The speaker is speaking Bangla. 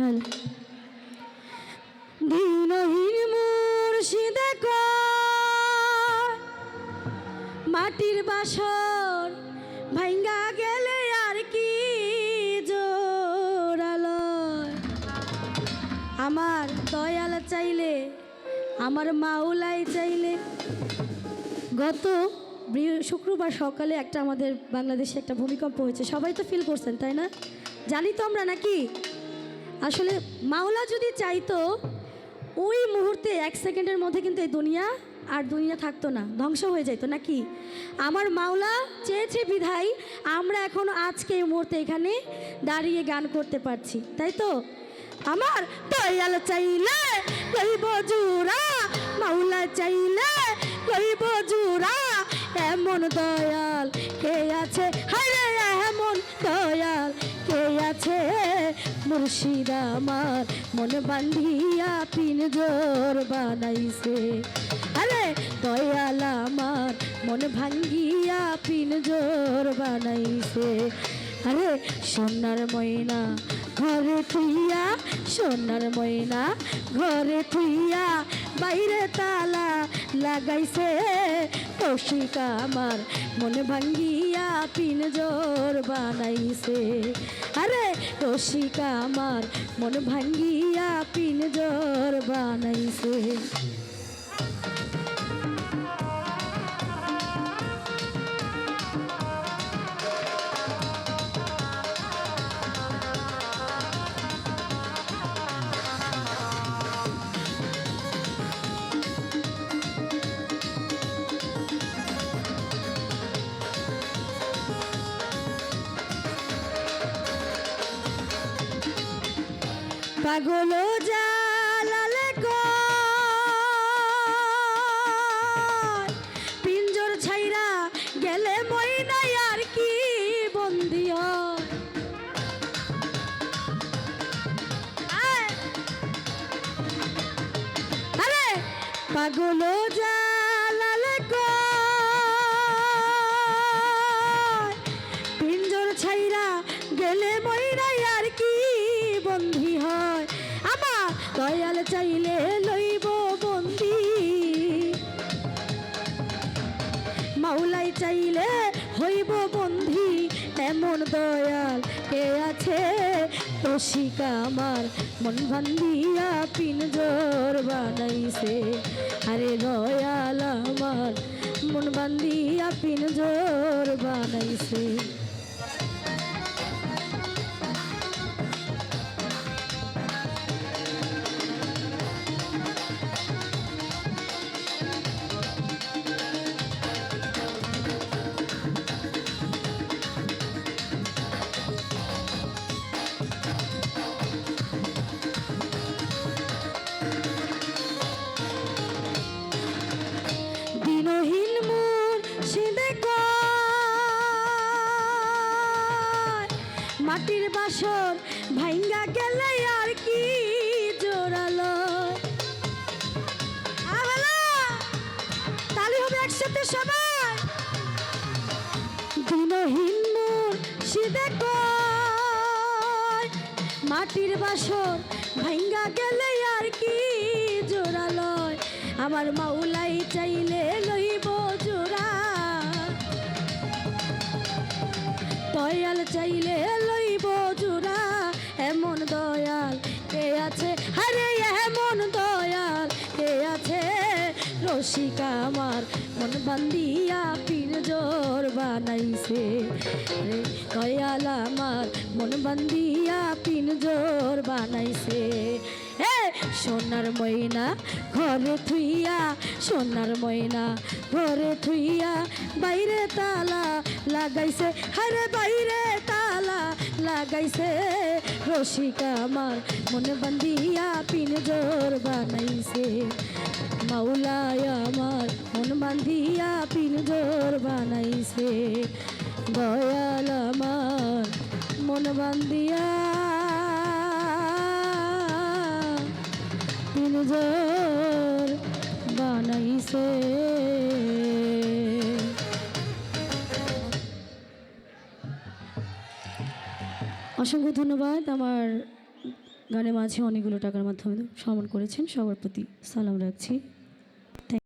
হ্যাঁ দিনহীন মুর্শিদে মাটির বাসর ভাঙ্গা গেলে আর কি জোড়ালয় আমার দয়াল চাইলে, আমার মাওলাই চাইলে। গত শুক্রবার সকালে একটা আমাদের বাংলাদেশে একটা ভূমিকম্প হয়েছে। সবাই তো ফিল করছেন, তাই না? জানি তো আমরা নাকি? আসলে মাওলা যদি চাইতো, ওই মুহূর্তে এক সেকেন্ডের মধ্যে কিন্তু এই দুনিয়া আর দুনিয়া থাকতো না, ধ্বংস হয়ে যেত নাকি? আমার মাওলা চেয়েছে বিধাই আমরা এখন আজকে এই মুহূর্তে এখানে দাঁড়িয়ে গান করতে পারছি, তাই তো? আমার দয়াল চাইলে লইব জুরা মাওলা চাইলে লইব জুরা এমন দয়াল কে আছে? হায় মুর্শিদ আমার। মন বান্ধিয়া পিনজোর বানাইছে। আরে, দয়াল আমার, মন ভাঙ্গিয়া পিন জোর বানাইছে। আরে, সোনার ময়না, ঘরে থুইয়া, সোনার ময়না, ঘরে থুইয়া বাইরে তালা লাগাইছে। কৌশিকা আমার মনে ভাঙ্গিয়া পিন জোর বানাইছে। আরে কৌশিক আমার মন ভাঙ্গিয়া পিন জোর বানাইছে। পাগল জালালে পিঞ্জর ছাইরা গেলে ময়নাই আর কি বন্দি! পাগল জালালে দয়াল চাইলে লইব বন্দি। মাওলাই চাইলে হইব বন্ধি এমন দয়াল কে আছে? রসিকা আমার মন ভান্দিয়া পিনজোর বানাইছে। আরে দয়াল আমার মন বান্দিয়া পিনজোর বানাইছে। কয়, মাটির বাসর ভাঙ্গা গেলে আর কি জোরালয়। আমার মাওলাই চাইলে লইব জোড়া। দয়াল চাইলে লইব জোড়া। এমন দয়াল কে আছে? আরে এমন দয়াল কে আছে? রসিকা আমার মন বান্দিয়া পিন জোর বানাইছে। রে দয়াল আমার, মন বান্দিয়া পিন জোর বানাইছে। এ সোনার ময়না, ঘরে থুইয়া, সোনার ময়না, ঘরে থুইয়া বাইরে তালা লাগাইছে। হারে বাইরে তালা লাগাইছে। রসিকা আমার, মনে বান্ধিয়া পিন জোর বানাইছে। মাওলায় আমার মন বান্ধিয়া পিন জোর বানাইছে। দয়াল আমার মন বান্ধিয়া পিন জোর বানাইছে। অসংখ্য ধন্যবাদ আমার গানের মাঝে অনেকগুলো টাকার মাধ্যমে সম্মান করেছেন। সবার প্রতি সালাম রাখছি।